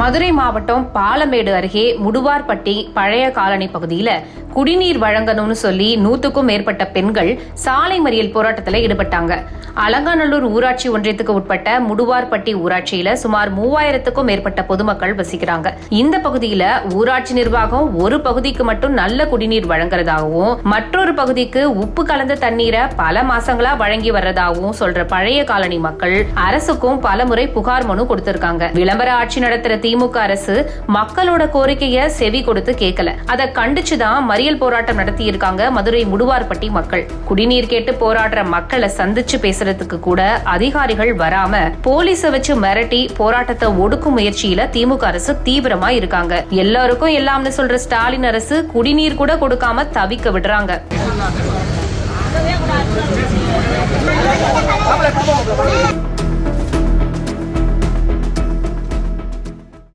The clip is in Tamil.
மதுரை மாவட்டம் பாலமேடு அருகே முடுவார்பட்டி பழைய காலனி பகுதியில குடிநீர் வழங்கணும்னு சொல்லி நூத்துக்கும் மேற்பட்ட பெண்கள் சாலை மறியல் போராட்டத்தில் ஈடுபட்டாங்க. அலங்காநல்லூர் ஊராட்சி ஒன்றியத்துக்கு உட்பட்ட முடுவார்பட்டி ஊராட்சியில சுமார் மூவாயிரத்துக்கும் மேற்பட்ட பொதுமக்கள் வசிக்கிறாங்க. இந்த பகுதியில ஊராட்சி நிர்வாகம் ஒரு பகுதிக்கு மட்டும் நல்ல குடிநீர் வழங்குறதாகவும் மற்றொரு பகுதிக்கு உப்பு கலந்த தண்ணீரை பல மாசங்களா வழங்கி வர்றதாகவும் சொல்ற பழைய காலனி மக்கள் அரசுக்கும் பலமுறை புகார் மனு கொடுத்திருக்காங்க. விளம்பர ஆட்சி நடத்துற திமுக அரசு மக்களோட கோரிக்கைய செவி கொடுத்து கேட்கல. அதை கண்டிச்சுதான் மறியல் போராட்டம் நடத்தி இருக்காங்க மதுரை முடுவார்பட்டி மக்கள். குடிநீர் கேட்டு போராடுற மக்களை சந்திச்சு பேசுறதுக்கு கூட அதிகாரிகள் வராம போலீஸ வச்சு மிரட்டி போராட்டத்தை ஒடுக்கும் முயற்சியில திமுக அரசு தீவிரமா இருக்காங்க. எல்லாருக்கும் எல்லாம்னு சொல்ற ஸ்டாலின் அரசு குடிநீர் கூட கொடுக்காம தவிக்க விடுறாங்க.